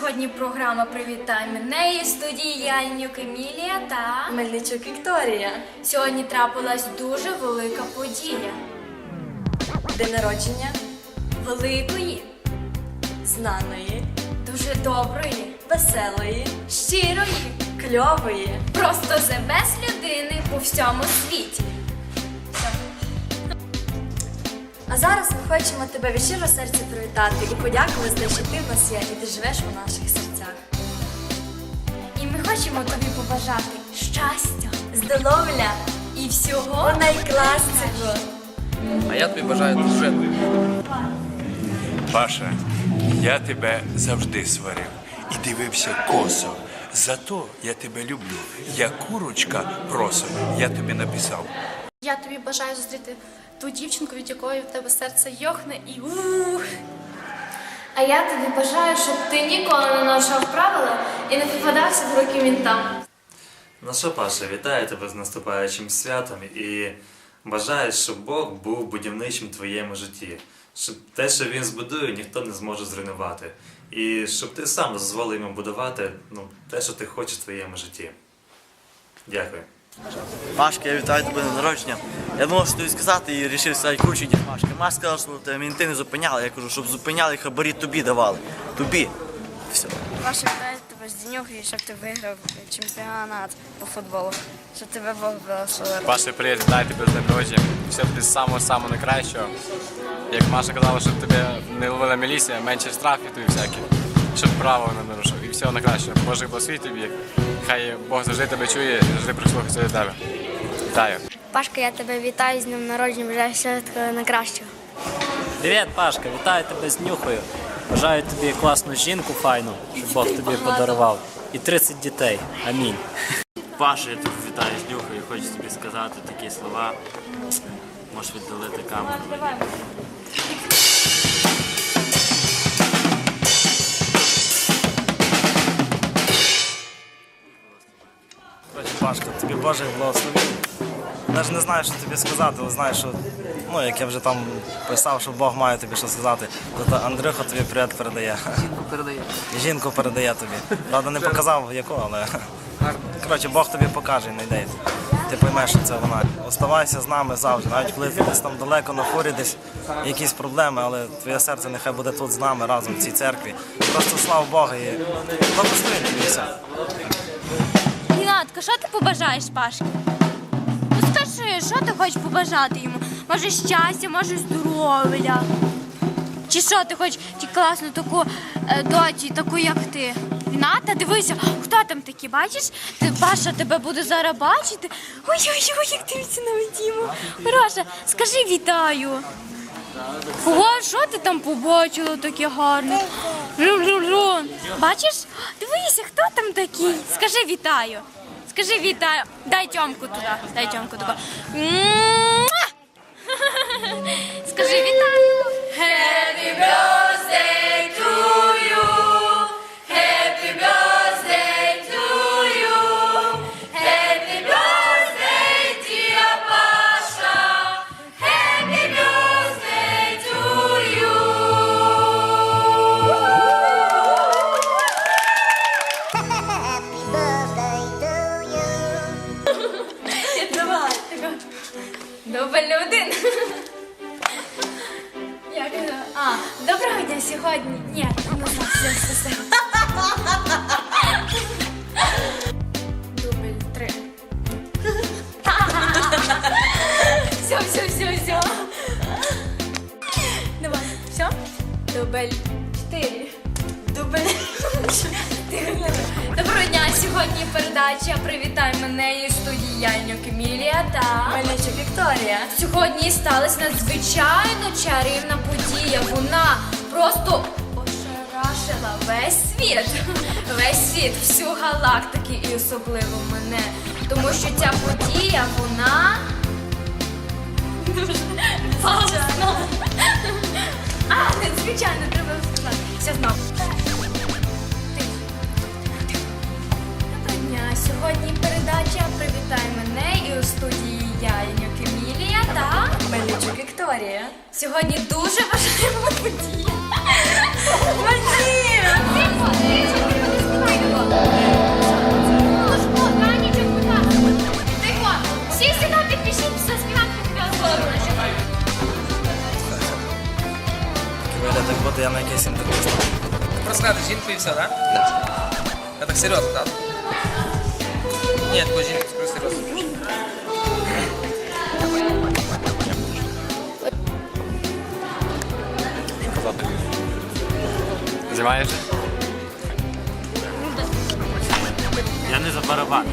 сьогодні програма Привітай мене і студії Янюк Емілія та Мельничук Вікторія. сьогодні трапилась дуже велика подія. День народження Великої, знаної, дуже доброї, веселої, щирої, кльової. просто the best людини у всьому світі. А зараз ми хочемо тебе від щирого серця привітати і подякувати за те, що ти в нас є і ти живеш у наших серцях. І ми хочемо тобі побажати щастя Здоров'я і всього найкращого. А я тобі бажаю дружини. Паша, я тебе завжди сварив і дивився косо. Зато я тебе люблю. Я курочка просо, я тобі написав. Я тобі бажаю зустріти ту дівчинку, від якої в тебе серце йохне і ух. А я тобі бажаю, щоб ти ніколи не нарушав правила і не попадався в руки мінтам. Ну що, Паша, вітаю тебе з наступаючим святом і бажаю, щоб Бог був будівничим в твоєму житті. Щоб те, що він збудує, ніхто не зможе зруйнувати. І щоб ти сам дозволив йому будувати ну, те, що ти хочеш в твоєму житті. Дякую. Машка, я вітаю тебе на народження. Я думав, що тобі сказати і вирішив сказати круче, ніж Машка. Машка сказала, що тебе мінти не зупиняли. Я кажу, щоб зупиняли, хабарі тобі давали. Тобі. Все. Ваша вітаю тебе з Дінюхою, щоб ти виграв чемпіонат по футболу. Щоб тебе Бог благословив. Паша, привіт, вітаю тебе з днем народження. Все тобі самого самого найкращого. Як Маша казала, щоб тебе не ловила міліція, менше штрафів тобі всякі, щоб право не нарушив. І всього найкращого. Боже благословить тобі. Хай Бог завжди тебе чує завжди прислухається до тебе. Вітаю. Пашка, я тебе вітаю з днем народження, бажаю всього такого найкращого. Привіт, Пашка, вітаю тебе з нюхою. Бажаю тобі класну жінку файну, щоб Бог тобі подарував. І 30 дітей. Амінь. Паша, я тут вітаю з Нюхою, хочу тобі сказати такі слова. Можеш віддалити камеру. Пашка, тобі Боже благословив. Навіть не знаю, що тобі сказати, але знаю, що ну, як я вже там писав, що Бог має тобі що сказати, то Андрюха тобі привіт передає. Жінку передає. Жінку передає тобі. Правда, не показав яку, але коротше, Бог тобі покаже, не йде. Ти поймеш, що це вона. Оставайся з нами завжди, навіть коли ти десь там далеко на фурі, десь якісь проблеми, але твоє серце нехай буде тут з нами разом в цій церкві. Просто слава Богу і благослови тобі все. Рінатка, що ти побажаєш Пашки? Ну скажи, що ти хочеш побажати йому? Може щастя, може здоров'я. Чи що ти хочеш ті класну таку е, доті, таку як ти? Ріната, дивися, хто там такі, бачиш? Ти, Паша тебе буде зараз бачити. Ой-ой-ой, як дивиться на Діму. Хороша, скажи вітаю. Ого, що ти там побачила таке гарне? Лю-лю-лю. Бачиш? Дивися, хто там такий? Скажи вітаю. Скажи Віта, Дай тьомку туди. Дай тьомку туди. Скажи вітаю. Дубль один. Як? А, доброго дня сьогодні. Ні, ну все, все, все. Дубль три. Все, все, все, все. Давай, все? Дубль чотири. Дубль. Доброго дня! Сьогодні передача Привітай мене і студії Янюк та Мельничук Вікторія. Сьогодні сталася надзвичайно чарівна подія. Вона просто ошарашила весь світ, весь світ, всю галактики і особливо мене. Тому що ця подія, вона дуже. А, надзвичайно треба Сьогодні дуже важлива подія. Тихо, всі сюди буде, я на якийсь інтерв'ю. Просто надо жінку і все, так? Так. Я так серйозно, так? Ні, по жінку, просто серйозно. Казати. Знімаєш? Я не за барабан.